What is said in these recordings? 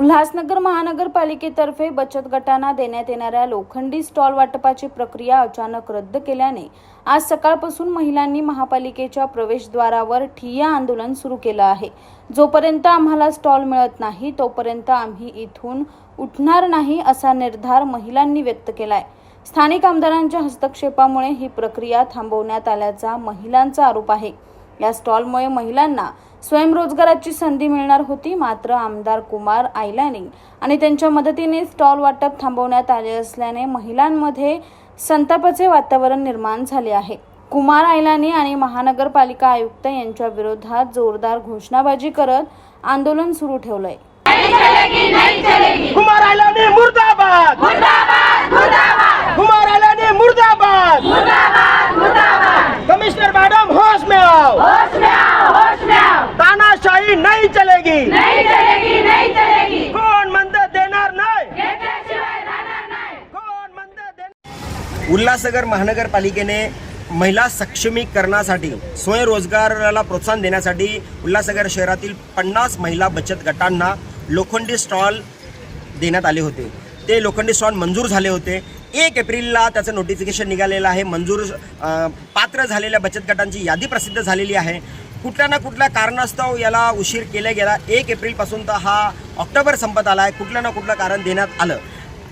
उल्हासनगर महानगरपालिकेतर्फे बचत गटांना देण्यात येणाऱ्या लोखंडी स्टॉल वाटपाची प्रक्रिया अचानक रद्द केल्याने आज सकाळपासून महिलांनी महापालिकेच्या प्रवेशद्वारावर ठिय्या आंदोलन सुरू केलं आहे. जोपर्यंत आम्हाला स्टॉल मिळत नाही तोपर्यंत आम्ही इथून उठणार नाही असा निर्धार महिलांनी व्यक्त केलाय. स्थानिक आमदारांच्या हस्तक्षेपामुळे ही प्रक्रिया थांबवण्यात आल्याचा महिलांचा आरोप आहे. या स्टॉलमुळे महिलांना स्वयंरोजगाराची संधी मिळणार होती मात्र आमदार कुमार आयलानी आणि त्यांच्या मदतीने स्टॉल वाटप थांबवण्यात आले असल्याने महिलांमध्ये संतापाचे वातावरण निर्माण झाले आहे. कुमार आयलानी आणि महानगरपालिका आयुक्त यांच्या विरोधात जोरदार घोषणाबाजी करत आंदोलन सुरू ठेवलंय. चलेगी। नहीं चलेगी नहीं चलेगी। कोण मंद देणार नाही? घेतल्याशिवाय राहणार नाही। कोण मंद देणार? उल्हासनगर महानगरपालिकेने महिला सक्षमीकरणासाठी स्वयंरोजगाराला प्रोत्साहन देण्यासाठी उल्हासनगर शहरातील पन्नास महिला बचत गटांना लोखंडी स्टॉल देण्यात आले होते. ते लोखंडी स्टॉल मंजूर झाले होते. एक एप्रिलला त्याचं नोटिफिकेशन निघालेलं आहे. मंजूर पात्र झालेल्या बचत गटांची यादी प्रसिद्ध झालेली आहे. कुठल्या ना कुठल्या कारणास्तव याला उशीर केला गेला. एक एप्रिलपासून तर हा ऑक्टोबर संपत आला आहे कुठलं ना कुठलं कारण देण्यात आलं.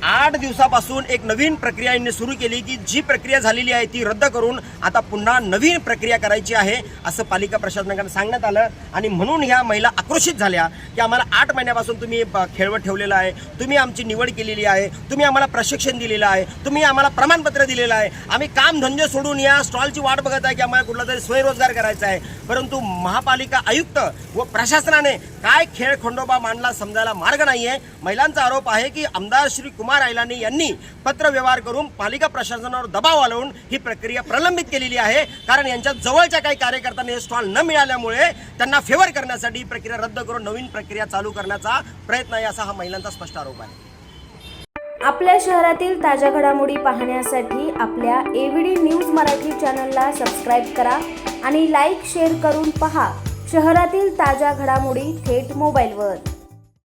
आठ दिवसापासून एक नवीन प्रक्रिया यांनी सुरू केली की जी प्रक्रिया झालेली आहे ती रद्द करून आता पुन्हा नवीन प्रक्रिया करायची आहे असं पालिका प्रशासनाकडे सांगण्यात आलं. आणि म्हणून ह्या महिला आक्रोशित झाल्या की आम्हाला आठ महिन्यापासून तुम्ही ब- खेळवत ठेवलेलं आहे तुम्ही आमची निवड केलेली आहे तुम्ही आम्हाला प्रशिक्षण दिलेलं आहे तुम्ही आम्हाला प्रमाणपत्र दिलेलं आहे. आम्ही कामधंदे सोडून या स्टॉलची वाट बघत आहे की आम्हाला कुठला तरी स्वयंरोजगार करायचा आहे. परंतु महापालिका आयुक्त व प्रशासनाने काय खेळ खंडोबा मांडला समजायला मार्ग नाहीये. महिलांचा आरोप आहे की आमदार श्री कुमार आयलानी यांनी पत्र व्यवहार करून पालिका प्रशासनावर दबाव आलवून ही प्रक्रिया प्रलंबित केलेली आहे. कारण यांच्या जवळच्या काही कार्यकर्त्यांना हे स्टॉल न मिळाल्यामुळे त्यांना फेवर करण्यासाठी ही प्रक्रिया रद्द करून नवीन प्रक्रिया चालू करण्याचा प्रयत्न आहे असा हा महिलांचा स्पष्ट आरोप आहे. आपल्या शहरातील ताज्या घडामोडी पाहण्यासाठी आपल्या एव्हीडी न्यूज मराठी चॅनलला सबस्क्राईब करा आणि लाईक शेअर करून पहा. शहरातील ताज्या घडामोडी थेट मोबाईलवर.